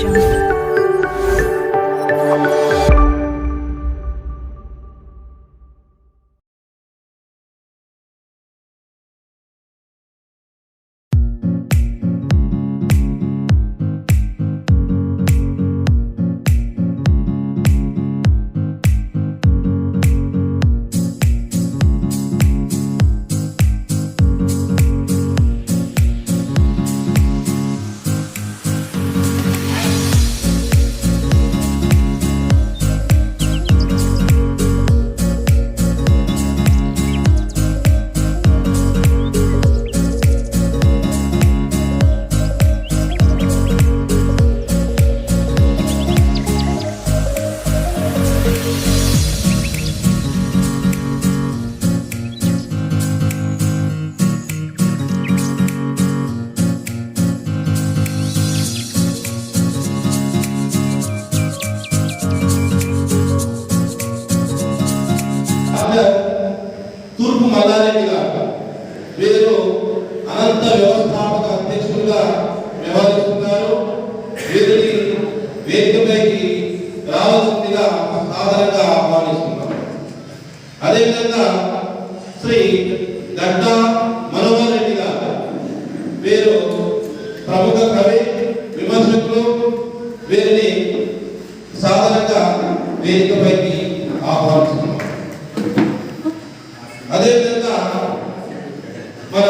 jungle. అదేవిధంగా మన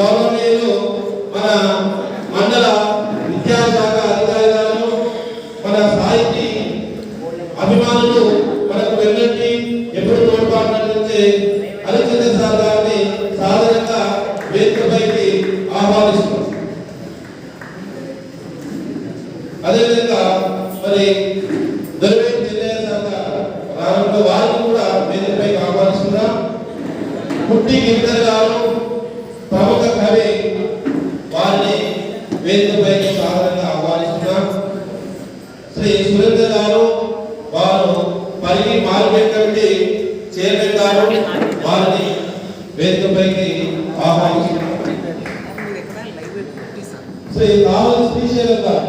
గౌరవనీయులు మన మండల విద్యాశాఖ అధికారి గారు మన సాహితీ అభిమానులు మనకు వెళ్ళండి ఎప్పుడు తోడ్పాటునందించే అలచంద్ర సార్ గారిని సాధారణంగా వేదికపైకి ఆహ్వానిస్తున్నాం అదేవిధంగా మరి దొరివేటి చెన్నయ్య సార్ గారు రావడంలో వారిని కూడా వేదికపైకి ఆహ్వానిస్తున్నాం పుట్టి గిరిధర్ గారు ప్రముఖ కవి వారిని వేదికపైకి సాధారణంగా ఆహ్వానిస్తున్నాం శ్రీ సురేందర్ గారు వారు పరిగి మార్కెట్ కమిటీ చైర్మన్ గారు వారిని వేదికపైకి ఆహ్వానిస్తున్నారు శ్రీ కావలి శ్రీశైలం గారు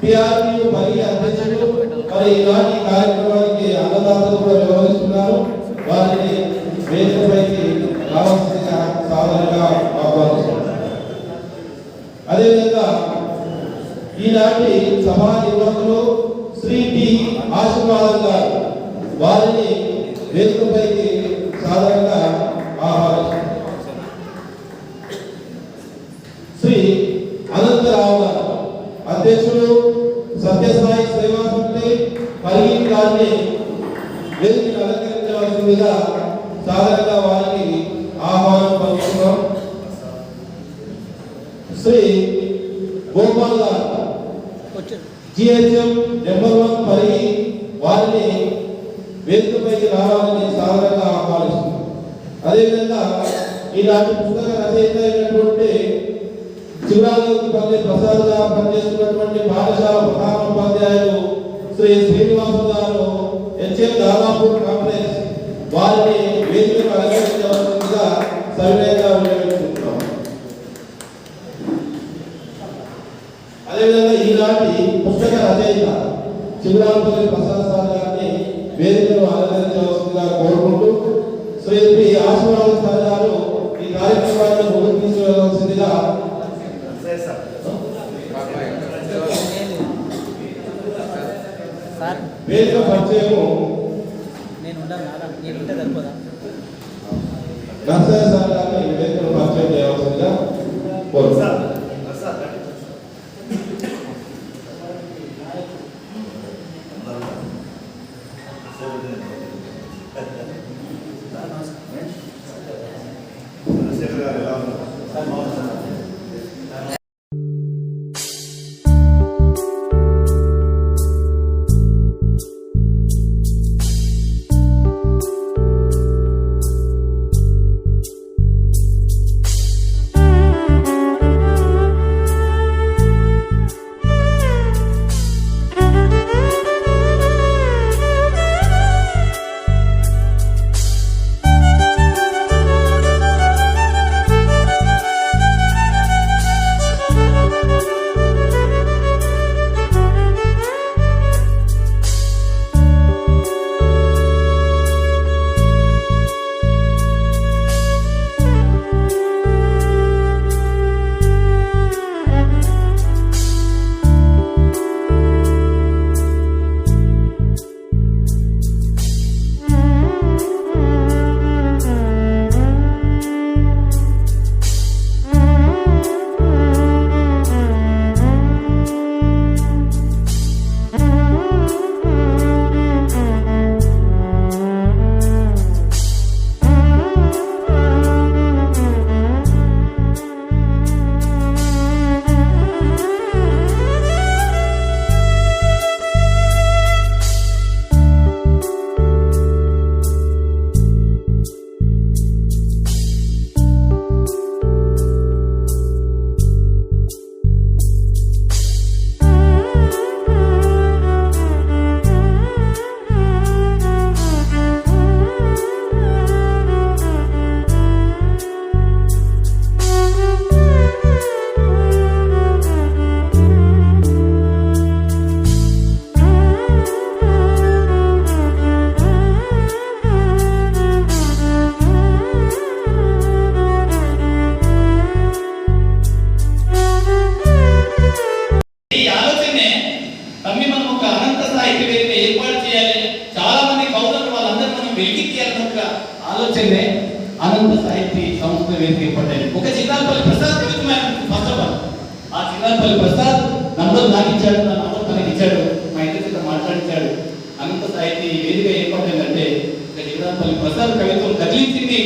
పిఆర్పి పరిగి అధ్యక్షులు మరి ఇలాంటి కార్యక్రమానికి అన్నదాతలు కూడా వ్యవహరిస్తున్నారు. వారిని వేదికపైకి రావాల్సిన సాధనగా ఆహ్వానిస్తున్నారు అదేవిధంగా ఈనాటి సభా నిర్వాహకులు శ్రీ టి ఆశీర్వాదం గారు వారిని వేదికపైకి సాధారణంగా ఆహ్వానిస్తున్నారు. శ్రీ అనంతరావు గారు అధ్యక్షుడు సత్యసాయి సేవా సమితి పరిగి గారిని వేదిక అలంకరించవలసిందిగా సాధారణంగా వారికి ఆహ్వానం పంపిస్తున్నాం శ్రీ గోపాల్ గారు జిహెచ్ఎం నెంబర్ వన్ పరిగి వారిని వేదికపైకి రావాలని సాధారణంగా ఆహ్వానిస్తున్నాం. అదేవిధంగా ఈనాటి పుస్తక రచయిత అయినటువంటి శివరాజపల్లి ప్రసాద్ గారు పనిచేస్తున్నటువంటి పాఠశాల ప్రధానోపాధ్యాయులు శ్రీ శ్రీనివాసు గారు హెచ్ఎం దాదాపూర్ కాంగ్రెస్ వారిని వేదికకు అలంకరించవలసిందిగా సవినయంగా వినియోగించుకుంటున్నాం. అదేవిధంగా ఈనాటి పుస్తక రచయిత శివరాంపల్లి ప్రసాద్ సార్ గారిని వేదికను అలంకరించవలసిందిగా కోరుకుంటూ శ్రీ పి ఆశీర్వాద సార్ గారు ఈ కార్యక్రమాన్ని ముందుకు తీసుకువెళ్ళవలసిందిగా సార్ వేదిక పరిచయము నేను ఉండను నాదా నేను ఉంటే సరిపోదా నర్సయ్య సార్ గారిని వేదికను పరిచయం చేయవలసిందిగా కోరుతున్నాను యొక్క ఆలోచనే అనంత సాహిత్య సంస్థ వేసి ఏర్పడ్డాయి. ఒక చిన్నారపల్లి ప్రసాద్ నిమిత్తమైన ఫస్ట్ ఆఫ్ ఆ చిన్నారపల్లి ప్రసాద్ నంబర్ నాకు ఇచ్చాడు నా నంబర్ తనకి ఇచ్చాడు మా ఇంటి చేత మాట్లాడించాడు. అనంత సాహితీ వేదిక ఏర్పడిందంటే చిన్నారపల్లి ప్రసాద్ కవిత్వం కదిలించింది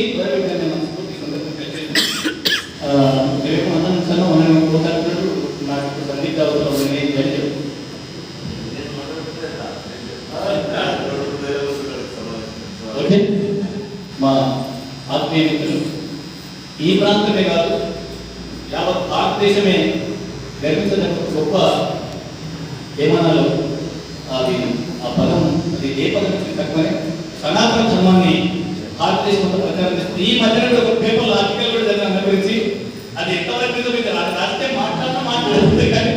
అది ఎంతవరకు నిజమో ఇది అది రాస్తే మాట్లాడినా మాట్లాడుతుంది కానీ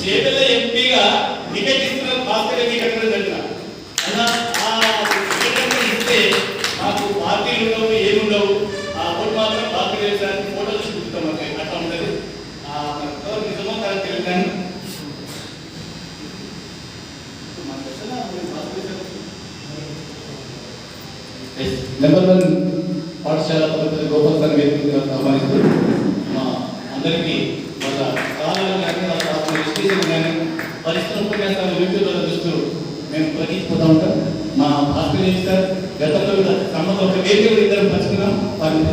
చేతుల ఎంపీగా టికెట్ ఇస్తున్న భాస్కర్ రెడ్డి ఎక్కడ జరిగిన ఇస్తే మాకు పార్టీలు ఉండవు ఏముండవు. ఉండవు ఆ ఓటు మాత్రం భాస్కర్ రెడ్డి గారికి ఫోటోలు చూపిస్తాం అంటే అట్లా ఉండదు నిజమో కానీ తెలియదు కానీ నెంబర్ వన్ పాఠశాల పద్ధతి గోపాల్ సార్ వేదిక ఆహ్వానిస్తూ అందరికీ వాళ్ళ కాలం కానీ ఉపన్యాసాలు చూస్తూ మేము ఉంటాం. మా సార్ గతంలో కూడా ఒక వేరే ఇద్దరు పంచుకున్నాం వారిని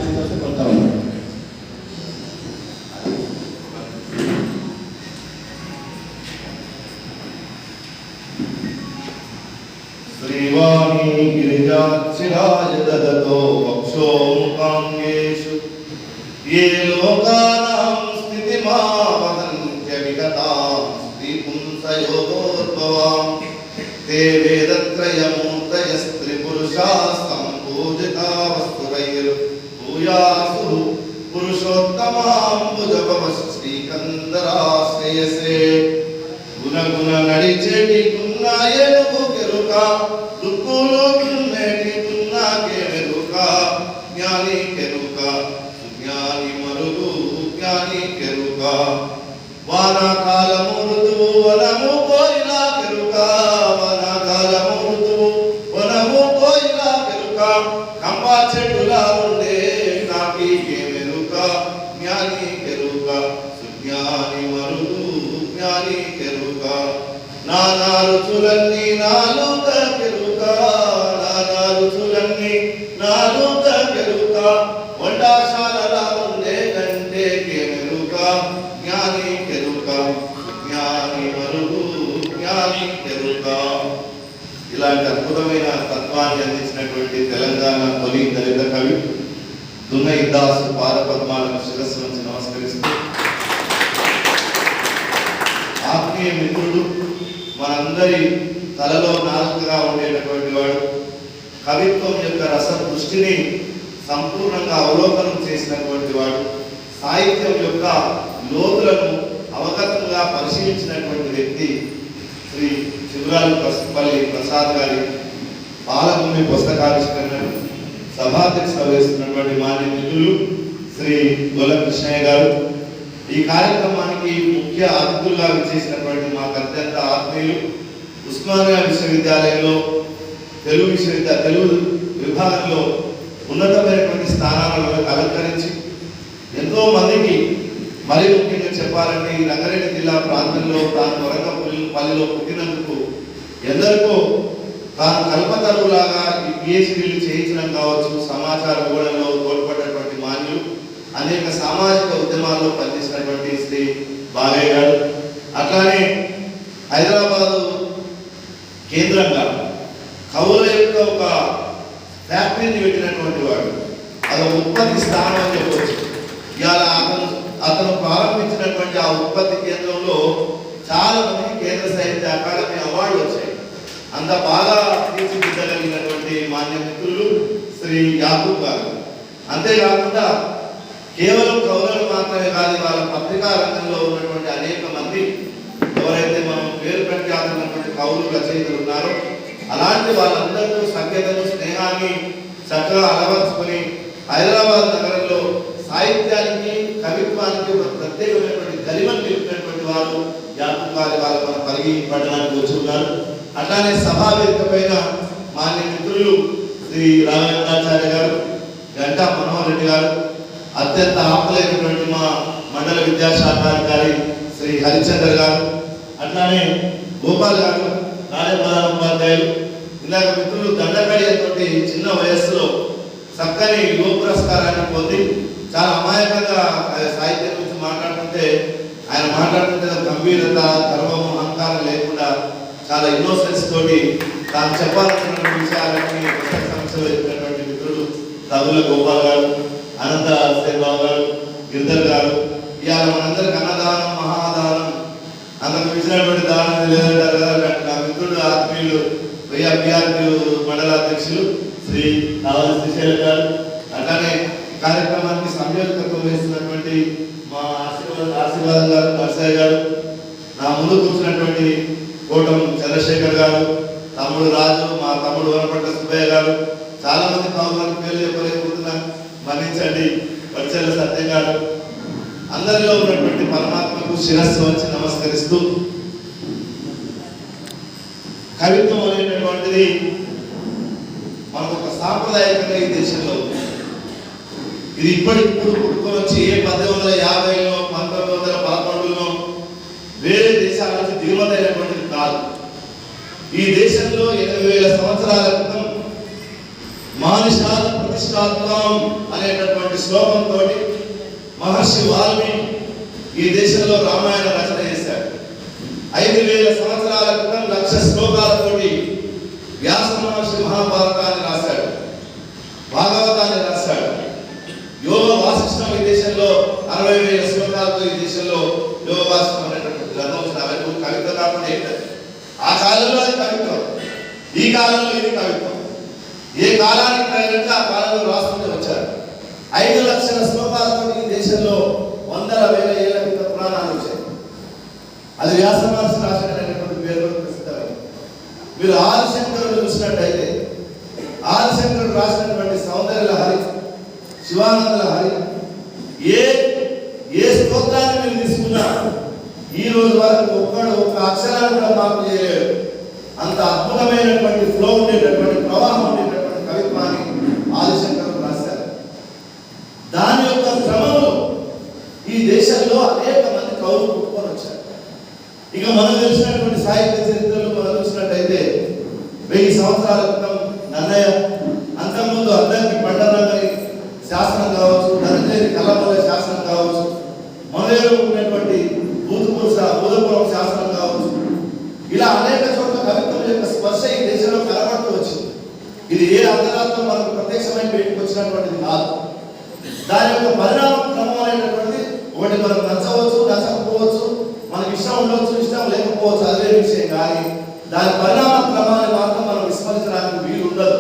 కొడతా ఉన్నాం. గిరిజాక్షిరాజ వక్షో ముఖాంగేషు ఏ లోకా ते वेदत्रयमूर्तयस्त्रिपुरुषाः सम्पूजिता वस्तुरैर्भूयासु పురుషోత్తమాంబుజపవ శ్రీకందరాశ్రయసే గుణగుణ నడిచేటి గున్నాయనుగు కెరుక దుక్కులు గిన్నెటి గున్నాకే మెరుక జ్ఞాని కెరుక సుజ్ఞాని మరుగు జ్ఞాని కెరుక వానాకాలము ఋతువు వనము కంబా చెట్టులా ఉండే కాకి వెనుక? జ్ఞాని కెరుక సుజ్ఞాని మరుగు జ్ఞాని కెరుక. నానా రుచులన్నీ దాసు పాద పద్మాలకు శిరస్సు నుంచి నమస్కరిస్తూ ఆత్మీయ మిత్రుడు మనందరి తలలో నాలుకగా ఉండేటటువంటి వాడు కవిత్వం యొక్క రస దృష్టిని సంపూర్ణంగా అవలోకనం చేసినటువంటి వాడు సాహిత్యం యొక్క లోతులను అవగతంగా పరిశీలించినటువంటి వ్యక్తి శ్రీ శివరాజు పసుపల్లి ప్రసాద్ గారి బాలభూమి పుస్తకావిష్కరణను సభాధ్యక్షత వహిస్తున్నటువంటి మాన్య మిత్రులు శ్రీ గొల్ల కృష్ణయ్య గారు. ఈ కార్యక్రమానికి ముఖ్య అతిథులుగా విచ్చేసినటువంటి మాకు అత్యంత ఆత్మీయులు ఉస్మానియా విశ్వవిద్యాలయంలో తెలుగు విశ్వవిద్యాలయ తెలుగు విభాగంలో ఉన్నతమైనటువంటి స్థానాలను అలంకరించి ఎంతో మందికి మరి ముఖ్యంగా చెప్పాలంటే ఈ రంగారెడ్డి జిల్లా ప్రాంతంలో తాను వరంగపల్లిలో పుట్టినందుకు ఎందరికో తాను కల్పతరువులాగా ఈ పిహెచ్డీలు చేయించడం కావచ్చు సమాచార ఇవ్వడంలో తోడ్పడినటువంటి మాన్యులు అనేక సామాజిక ఉద్యమాల్లో పనిచేసినటువంటి శ్రీ బాలయ్య గారు. అట్లానే హైదరాబాదు కేంద్రంగా కవుల యొక్క ఒక ఫ్యాక్టరీని పెట్టినటువంటి వాడు. అది ఉత్పత్తి స్థానం అని చెప్పవచ్చు ఇవాళ అతను అతను ప్రారంభించినటువంటి ఆ ఉత్పత్తి కేంద్రంలో చాలా మంది కేంద్ర సాహిత్య అకాడమీ అవార్డు వచ్చాయి. అంత బాగా తీర్చిదిద్దగలిగినటువంటి మాన్య మిత్రులు శ్రీ యాకూబ్ గారు. అంతేకాకుండా కేవలం కవులను మాత్రమే కాదు వాళ్ళ పత్రికా రంగంలో ఉన్నటువంటి అనేక మంది ఎవరైతే మనం పేరు ప్రఖ్యాతున్నటువంటి కవులు రచయితలు ఉన్నారో అలాంటి వాళ్ళందరితో సఖ్యతను స్నేహాన్ని చక్కగా అలవర్చుకొని హైదరాబాద్ నగరంలో సాహిత్యానికి కవిత్వానికి ఒక ప్రత్యేకమైనటువంటి గరిమను నిలిపినటువంటి వారు యాకూబ్ గారి వాళ్ళు మనం కలిగి పడడానికి వచ్చి ఉన్నారు. అట్లానే సభా వేదిక పైన మాన్య మిత్రులు శ్రీ రాఘవేంద్రాచార్య గారు గంటా మనోహర్ రెడ్డి గారు అత్యంత ఆప్తులైనటువంటి మా మండల విద్యాశాఖాధికారి శ్రీ శ్రీ హరిచంద్ర గారు అట్లానే గోపాల్ గారు రాజప్రధాన ఉపాధ్యాయులు ఇలాగ మిత్రులు దండకడియతోటి చిన్న వయస్సులో చక్కని యువ పురస్కారాన్ని పొంది చాలా అమాయకంగా ఆయన సాహిత్యం గురించి మాట్లాడుతుంటే ఆయన మాట్లాడుతుంటే గంభీరత గర్వము అహంకారం లేకుండా చాలా ఇన్నోసెన్స్ తోటి తాను చెప్పాలనుకున్న విషయాలన్నీ పుస్తక సమస్యలో చెప్పినటువంటి మిత్రులు తగుల గోపాల్ గారు అనంత శ్రీబాబు గారు గిరిధర్ గారు. ఇవాళ మనందరికి అన్నదానం మహాదానం అందరికి మించినటువంటి దానం లేదంటారు కదా నా మిత్రుడు ఆత్మీయులు వైఆర్పీఆర్పీ మండల అధ్యక్షులు శ్రీ కావాలి శ్రీశైల గారు. అట్లానే కార్యక్రమానికి సంయోజకత్వం వహిస్తున్నటువంటి మా ఆశీర్వాద ఆశీర్వాదం గారు నర్సయ్య గారు. నా ముందు కూర్చున్నటువంటి కోటం చంద్రశేఖర్ గారు తమ్ముడు రాజు మా తమ్ముడు వనపట్ల సుబ్బయ్య గారు చాలా మంది పావులకు పేర్లు చెప్పలేకపోతున్నా. మరణించండి వచ్చేల సత్య గారు. అందరిలో ఉన్నటువంటి పరమాత్మకు శిరస్సు వచ్చి నమస్కరిస్తూ కవిత్వం అనేటటువంటిది మనకు ఒక సాంప్రదాయకంగా ఈ దేశంలో ఉంది. ఇది ఇప్పటికిప్పుడు పుట్టుకొని వచ్చి ఏ పద్దెనిమిది వందల యాభైలో పంతొమ్మిది వందల పదకొండులో వేరే దేశాల నుంచి దిగుమతైనటువంటిది కాదు ఈ దేశంలో ఎనిమిది వేల సంవత్సరాల క్రితం మానుషాల ప్రతిష్టాత్మం అనేటటువంటి శ్లోకంతో మహర్షి వాల్మీకి ఈ దేశంలో రామాయణ రచన చేశాడు. ఐదు వేల సంవత్సరాల క్రితం లక్ష శ్లోకాలతోటి వ్యాస మహర్షి మహాభారతాన్ని రాశాడు భాగవతాన్ని రాశాడు యోగ వాసిష్టం ఈ దేశంలో అరవై వేల శ్లోకాలతో ఈ దేశంలో యోగ వాసిష్టం అనేటువంటి గ్రంథం వచ్చింది అవన్నీ కవిత కాకుండా ఏంటది ఆ కాలంలో అది కవిత్వం ఈ కాలంలో ఇది కవిత్వం. ఏ కాలానికి తగినట్టు ఆ కాలంలో రాసుకుంటూ వచ్చారు. ఐదు లక్షల శ్లోకాలతో ఈ దేశంలో వందల వేల ఏళ్ళ కింద పురాణాలు వచ్చాయి. అది వ్యాస మహర్షి రాసినటువంటి పేరు ప్రసిద్ధమైంది. మీరు ఆదిశంకరుడు చూసినట్టయితే ఆదిశంకరుడు రాసినటువంటి సౌందర్య హరి శివానంద హరి ఏ ఏ స్తోత్రాన్ని మీరు తీసుకున్నా ఈ రోజు వరకు ఒక్కడు ఒక అక్షరాన్ని కూడా మార్పు చేయలేడు. అంత అద్భుతమైనటువంటి ఫ్లో ఉండేటటువంటి ప్రవాహం ఉండేటటువంటి కవిత్వాన్ని ఆదిశంకర్ రాశారు. దాని యొక్క క్రమంలో ఈ దేశంలో అనేక మంది కవులు పుట్టుకొని వచ్చారు. ఇక మనకు తెలిసినటువంటి సాహిత్య చరిత్రలో మనం చూసినట్టయితే వెయ్యి సంవత్సరాల క్రితం నన్నయ్య అంతకుముందు అద్దంకి పండరంగని శాసనం కావచ్చు ధనంజయని కల్లమల్ల శాసనం కావచ్చు మొదలు ఉన్నటువంటి భూతపూర్ భూతపురం శాసనం కావచ్చు ఇలా అనేక చోట్ల కవిత్వం యొక్క స్పర్శ ఈ దేశంలో కనబడుతూ వచ్చింది ఇది ఏ అంతరాత్మ మనకు ప్రత్యక్షమైన బయటకు వచ్చినటువంటిది కాదు దాని యొక్క పరిణామ క్రమం అనేటటువంటిది ఒకటి మనకు నచ్చవచ్చు నచ్చకపోవచ్చు మనకి ఇష్టం ఉండవచ్చు ఇష్టం లేకపోవచ్చు అదే విషయం కానీ దాని పరిణామ క్రమాన్ని మాత్రం మనం విస్మరించడానికి వీలు ఉండదు.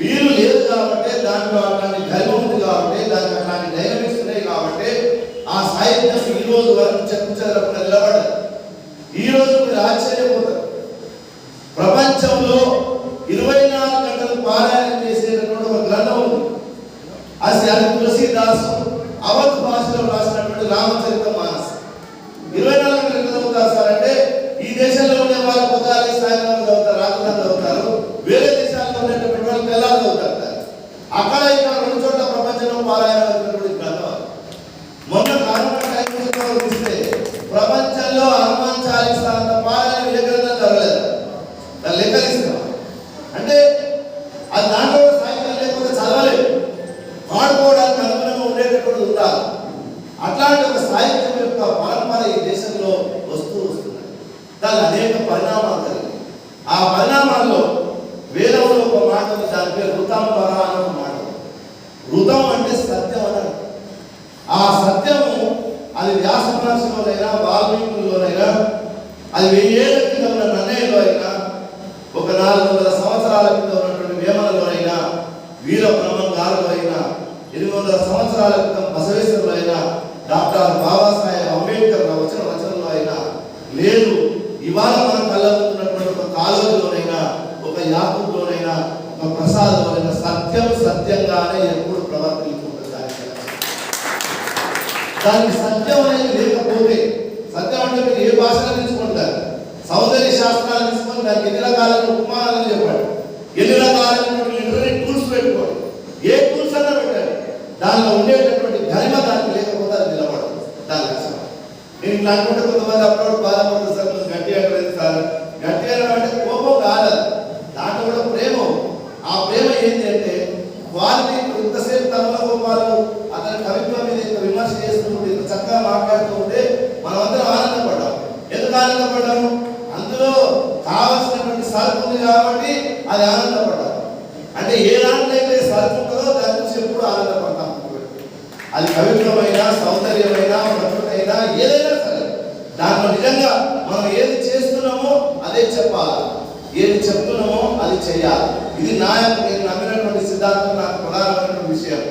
వీలు లేదు కాబట్టి దాంట్లో అట్లాంటి ధైర్యం ఉంది కాబట్టి దానికి అట్లాంటి డైనమిక్స్ ఉన్నాయి కాబట్టి ఆ సాహిత్యం ఈ రోజు వరకు చెక్కు నిలబడదు ఈ రోజు మీరు ఆశ్చర్యపోతారు. ప్రపంచంలో ఇరవై నాలుగు గంటలు పారాయణం చేసేటటువంటి ఒక గ్రంథం ఉంది. అది అది తులసీదాసు అవధ్ భాషలో రాసినటువంటి రామచంద్ర మానస్ ఇరవై నాలుగు గంటలు చదువుతారు సార్ అంటే ఈ దేశంలో ఉండే వాళ్ళు పొద్దుగాలి సాయంత్రం చదువుతారు రాత్రి చదువుతారు వేరే దేశాల్లో ఉండేటటువంటి వాళ్ళు తెల్లారు చదువుతారు దాన్ని. అక్కడ ఇక్కడ రెండు చోట్ల ప్రపంచంలో పారాయణ అవుతున్నటువంటి గ్రంథం అది. మొన్న కరోనా టైం గురించి మనం చూస్తే ప్రపంచంలో హనుమాన్ చాలీసా అంత పారాయణ ఏ గ్రంథం జరగలేదు దాన్ని లెక్కలిస్తాం అంటే అది దాంట్లో కూడా సాహిత్యం లేకపోతే చదవలేదు వాడుకోవడానికి అనుగుణంగా ఉండేటటువంటి ఉండాలి అట్లాంటి ఒక సాహిత్యం యొక్క పరంపర ఈ దేశంలో వస్తూ వస్తున్నది దాని అనేక పరిణామాలు కలిగి ఆ పరిణామాల్లో వేదంలో ఒక మాట ఉంది దాని పేరు ఋతంబర అనే ఒక మాట ఉంది. ఋతం అంటే సత్యం అన్నారు ఆ సత్యము అది వ్యాస మహర్షిలోనైనా వాల్మీకుల్లోనైనా అది వెయ్యేళ్ళ కింద ఉన్న నన్నయ్యలో అయినా ఒక నాలుగు వందల సంవత్సరాల కింద ఉన్నటువంటి వేమనలోనైనా వీర బ్రహ్మంగారులో అయినా ఎనిమిది వందల సంవత్సరాల క్రితం బసవేశ్వరులు అయినా డాక్టర్ బాబాసాహెబ్ అంబేద్కర్ వచ్చిన వచనంలో అయినా లేదు ఇవాళ మనం కళ్ళబుతున్నటువంటి ఒక కాలేజీలోనైనా ఒక యాకులోనైనా ఒక ప్రసాదంలోనైనా సత్యం సత్యంగానే ఎప్పుడు ప్రవర్తించుకుంటుంది దానికి దానికి సత్యం అనేది లేకపోతే సత్యం అంటే మీరు ఏ భాషలో తీసుకుంటారు సౌందర్య శాస్త్రాలు తీసుకొని దానికి ఎన్ని రకాలైన ఉపమానాలు చెప్పాడు ఎన్ని రకాలైనటువంటి లిటరీ టూల్స్ పెట్టుకోండి ఏ టూల్స్ అన్నా పెట్టండి దానిలో ఉండేటటువంటి గరిమ దానికి లేకపోతే అది నిలబడదు. దాని కష్టం నేను ఇట్లా అనుకుంటే కొంతమంది అప్పుడు బాధపడుతుంది సార్ కొంచెం గట్టిగా అనలేదు సార్ గట్టిగా అనడం అంటే కోపం కాదు దాంట్లో కూడా ప్రేమ ఆ ప్రేమ ఏంటి అంటే వారిని ఇప్పుడు ఇంతసేపు తమల గోపాలు అతని కవిత్వం మీద ఇంత విమర్శ చేస్తుంటే ఇంత చక్కగా మాట్లాడుతూ ఉంటే మనమందరం ఆనందపడ్డాం ఎందుకు ఆనందపడ్డాము అందులో కావలసినటువంటి సరుకు ఉంది కాబట్టి అది ఆనందపడ్డాం అంటే ఏ దాంట్లో అయితే ఉంటుందో దాని గురించి ఎప్పుడు ఆనందపడతాం. అది పవిత్రమైన సౌందర్యమైన ప్రకృతి అయినా ఏదైనా సరే. దాంట్లో నిజంగా మనం ఏది చేస్తున్నామో అదే చెప్పాలి. ఏది చెప్తున్నామో అది చేయాలి. ఇది నా యొక్క నేను నమ్మినటువంటి సిద్ధాంతం నాకు ప్రధానమైనటువంటి విషయం.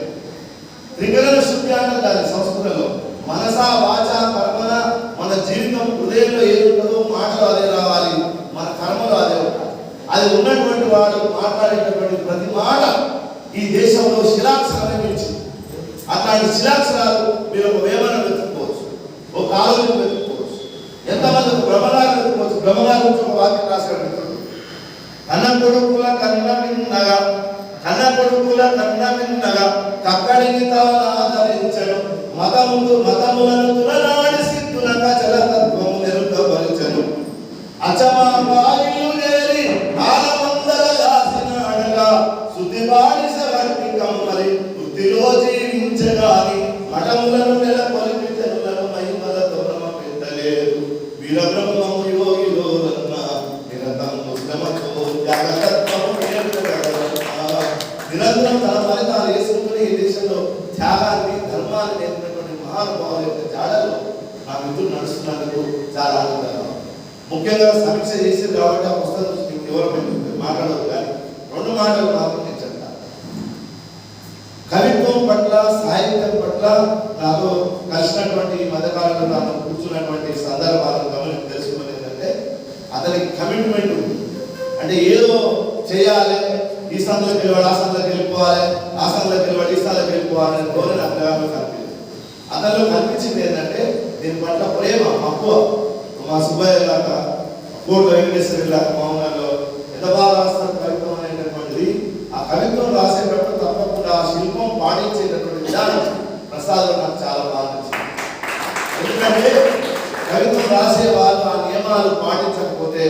త్రికరణ శుద్ధి అంటే దాని సంస్కృతంలో. మనస వాచ కర్మన మన జీవితం హృదయంలో ఏది ఉంటుందో మాటలు అదే రావాలి. మన కర్మలు అదే ఉండాలి అది ఉన్నటువంటి వాడు మాట్లాడేటటువంటి ప్రతి మాట ఈ దేశంలో శిలాక్షరాలు మించింది అట్లాంటి శిలాక్షరాలు మీరు ఒక వేమన వెతుక్కోవచ్చు ఒక ఆలోచన వెతుక్కోవచ్చు ఎంతమంది ఒక బ్రహ్మగారు వెతుక్కోవచ్చు బ్రహ్మగారి ఒక వాక్యం రాశాడు మిత్రుడు. కన్న కొడుకుల కన్న నిన్నగా కన్న కొడుకుల కన్న నిన్నగా కక్కడిని తాను ఆదరించను మతములు మతములను తులనాడి సిద్ధునక చలతత్వము నిరుద్ధపరచను అచమాబాయిలు శుద్ధి బానిస వంటి కమ్మరి వృత్తిలో జీవించగాని మఠములను నెలకొలిపి జనులను మహిమలతో భ్రమ పెట్టలేదు వీరబ్రహ్మము యోగిలో రత్న నిరతము శ్రమతో త్యాగతత్వము నేర్పగలరత్న. నిరంతరం తన ఫలితాలు వేసుకుని ఈ దేశంలో త్యాగాన్ని ధర్మాన్ని నేర్పినటువంటి మహానుభావుల యొక్క జాడలో నా మిత్రులు నడుస్తున్నందుకు చాలా ఆనందంగా ఉంది. ముఖ్యంగా సమీక్ష చేసింది కాబట్టి ఆ పుస్తకం మీకు ఎవరు మాట్లాడదు కానీ రెండు మాటలు మాత్రం నేను చెప్తాను కవిత్వం పట్ల సాహిత్యం పట్ల నాకు కలిసినటువంటి ఈ మధ్యకాలంలో నాకు కూర్చున్నటువంటి సందర్భాలను గమనించి తెలుసుకున్నది ఏంటంటే అతనికి కమిట్మెంట్ ఉంది అంటే ఏదో చేయాలి ఈ సందులోకి వెళ్ళాడు ఆ సందులోకి వెళ్ళిపోవాలి ఆ సందులోకి వెళ్ళాడు ఈ సందులోకి వెళ్ళిపోవాలి అనే ధోరణి అతను కనిపించింది అతనిలో ఏంటంటే దీని పట్ల ప్రేమ మక్కువ. మా సుబ్బయ్య లాగా కోట వెంకటేశ్వరి లాగా మౌనంలో ఎంత బాగా రాస్తారు కవిత్వం అనేటటువంటిది ఆ కవిత్వం రాసేటప్పుడు తప్పకుండా ఆ శిల్పం పాటించేటటువంటి విధానం ప్రసాదం నాకు చాలా బాగా నచ్చింది. ఎందుకంటే కవిత్వం రాసే వాళ్ళు ఆ నియమాలు పాటించకపోతే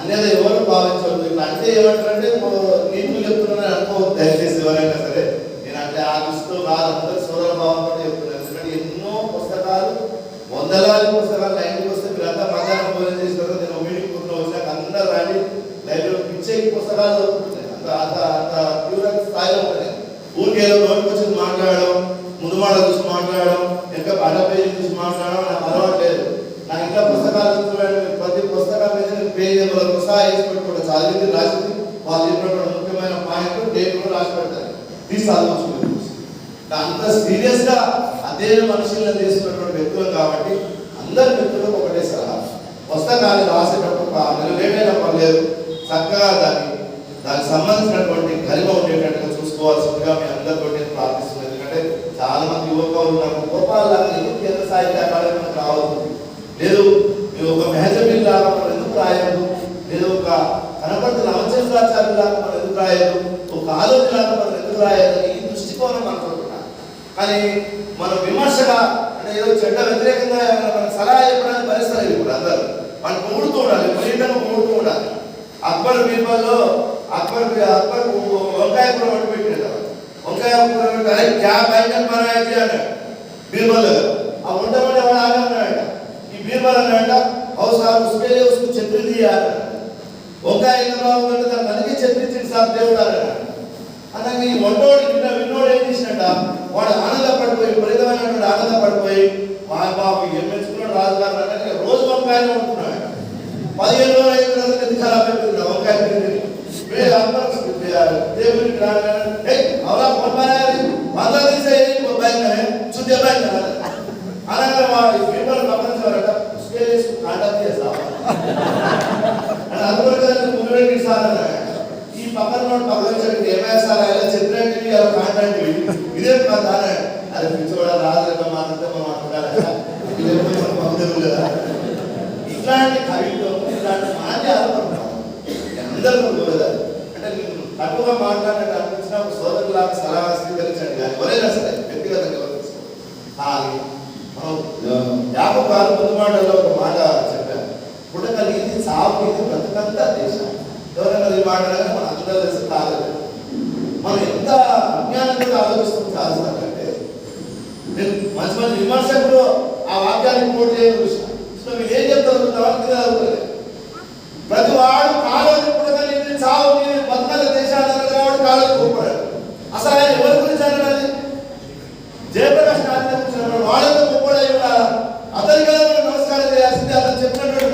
అనేది ఎవరు భావించవద్దు ఇట్లా అంటే ఏమంటారంటే ఓ నీతులు చెప్తున్నారని అనుకోవద్దు. దయచేసి ఎవరైనా సరే నేను అంటే ఆ దుస్తులు రాదు అందరి సోదర భావంతో చెప్తున్నాను వందలాది పుస్తకాలు లైన్కి వస్తే మీరంతా మధ్యాహ్నం భోజనం చేసిన తర్వాత నేను మీటింగ్ కూతురు వచ్చినాక అందరూ రాని లైబ్రరీ పిచ్చే పుస్తకాలు చదువుకుంటున్నాయి అంత అంత అంత తీవ్ర స్థాయిలో ఉంటుంది ఊరికే ఏదో నోటికి వచ్చి మాట్లాడడం ముందు మాట చూసి మాట్లాడడం ఇంకా అడ్డ పేజీ చూసి మాట్లాడడం నాకు అలవాటు లేదు. నాకు ఇంకా పుస్తకాలు చూడండి ప్రతి పుస్తకం మీద నేను పేజీ వరకు సహా వేసి పెట్టుకుంటా. చదివింది రాసింది వాళ్ళు చెప్పినటువంటి ముఖ్యమైన పాయింట్ డేట్ కూడా రాసి పెడతారు. తీసి చదవచ్చు అంత సీరియస్గా అదే మనుషులను తీసుకున్నటువంటి మిత్రులు కాబట్టి అందరి వ్యక్తులకు ఒకటే సలహా. పుస్తకాలు రాసేటప్పుడు ఒక నెలలు పర్లేదు చక్కగా దాన్ని దానికి సంబంధించినటువంటి కలిగి ఉండేటట్టుగా చూసుకోవాల్సిందిగా మీ అందరితో నేను ప్రార్థిస్తున్నాను. ఎందుకంటే చాలా మంది యువకులు నాకు గోపాల్ లాగా ఎందుకు కేంద్ర సాహిత్య అకాడమీ మనకు రావద్దు? లేదు మీరు ఒక మెహజబిల్ లాగా మనం ఎందుకు రాయదు లేదు ఒక కనపడిన రామచంద్రాచార్య లాగా మనం ఎందుకు రాయదు ఒక ఆలోచన లాగా మనం ఎందుకు రాయదు ఈ దృష్టికోణం అనుకుంటున్నాను కానీ మనం విమర్శగా అంటే ఏదో చెడ్డ వ్యతిరేకంగా ఏమైనా మనకు సలహా చెప్పడానికి పరిస్థితులు ఇప్పుడు అందరూ. వాళ్ళు పొగుడుతూ ఉండాలి విపరీతంగా పొగుడుతూ ఉండాలి. అక్బర్ బీర్బల్లో అక్బర్ అక్బర్ వంకాయ కూర వండి పెట్టినాడు వంకాయ కూర అరే క్యా బైంగన్ పరాయి అన్నాడు బీర్బల్ ఆ వంటమంటే వాడు ఆగా ఉన్నాడు ఈ బీర్బల్ అన్నాడ హౌ సార్ ఉస్కే లియే ఉస్కు ఛత్రి దియా వంకాయ ఎంత బాగుందంటే దాన్ని మనకి ఛత్రి సార్ దేవుడు అన్నాడు. అలాగే ఈ వంటోడు కింద విన్నోడు ఏం చేసినట్ట వాడు ఆనందపడిపోయి విపరీతమైనటువంటి ఆనందపడిపోయి మా బాబు ఏం మెచ్చుకున్నాడు రాజుగారు అంటే రోజు వంకాయలు వండుతున్నాడు పదిహేను రోజులు అయిన తర్వాత ఎందుకు ఖరాబ్ అయిపోయింది వంకాయ తిని మీరు అందరూ వంద తీసే బయట అనగా వాడి పీపల్ గమనించారట కాంటాక్ట్ చేస్తా అని ముందు సార్ అన్నాడు. పక్కన పక్కన చెట్టు ఏమైనా సార్ ఆయన చెప్పినట్టు ఇదే మా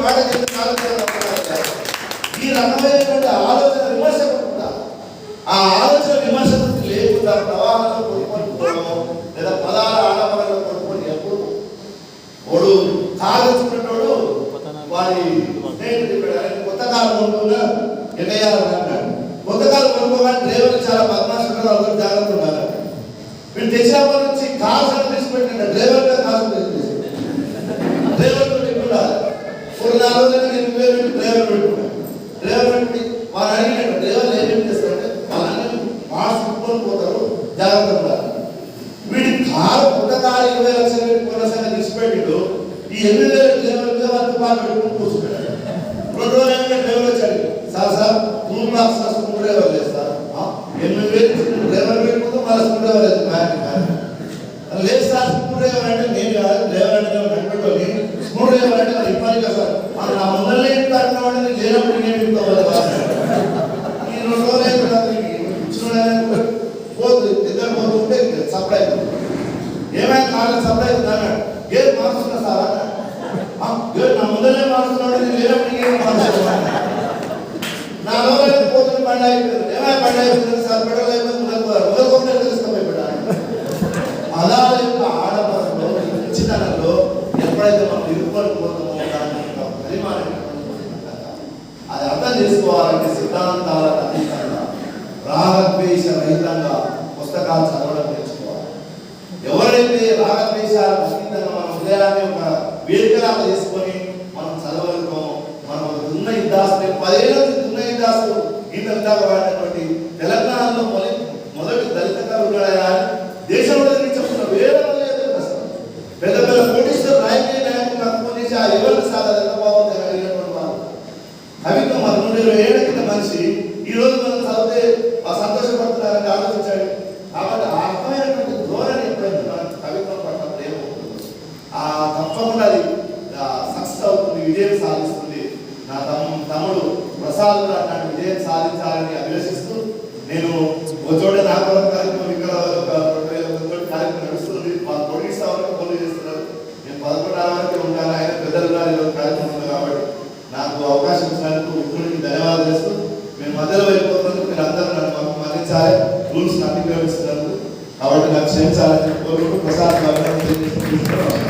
మాట చెప్పి ఈ రకమైనటువంటి ఆలోచన విమర్శ ఆ ఆలోచన విమర్శ లేకుండా ప్రవాహంలో కొనుక్కొని లేదా పదాల ఆడంబరంలో కొనుక్కొని ఎప్పుడు వాడు కాగొచ్చుకున్నోడు వారి కొత్త కాలు కొనుక్కున్నా ఎన్నయ్యాలన్నాడు కొత్త కాలు కొనుక్కోవాలని డ్రైవర్లు చాలా బద్మాషంలో అందరూ జాగ్రత్త ఉన్నారు నుంచి కాల్స్ పెట్టిన డ్రైవర్ పేరు పెట్టి డ్రైవర్ పెట్టుకున్నాను డ్రైవర్ పెట్టి మా ఆయన డ్రైవర్ ఏమేం చేస్తారంటే అలానే మా స్కూల్లో పోతారు జాగ్రత్తగా వీడి కారు ఒక కారు ఇరవై లక్షలు పెట్టుకున్న సరే తీసుకెళ్ళాడు ఈ ఎనిమిది వేల చేస్తా. పుస్తకాలు చదవడం నేర్చుకోవాలి. ఎవరైతే రాగద్వేషాలు అతీతంగా మన హృదయాన్ని ఒక వేడుకలాగా చేసుకొని మనం చదవగలుగుతాము మనం దున్న యుద్ధాస్తులు పదేళ్ళ దున్న యుద్ధాస్తులు ఇంత పదకొండున్నర వరకు ఉంటాను ఆయన పెద్దలు ఉన్నారు ఈరోజు ఉంది కాబట్టి నాకు అవకాశం ఇచ్చినందుకు మిత్రుడికి ధన్యవాదాలు చేస్తూ మేము మధ్యలో వెళ్ళిపోతున్నందుకు మీరు అందరూ నన్ను మన్నించాలి. రూల్స్ అతిక్రమిస్తున్నందుకు కాబట్టి నాకు క్షమించాలని కోరుకుంటూ ప్రసాద్ గారు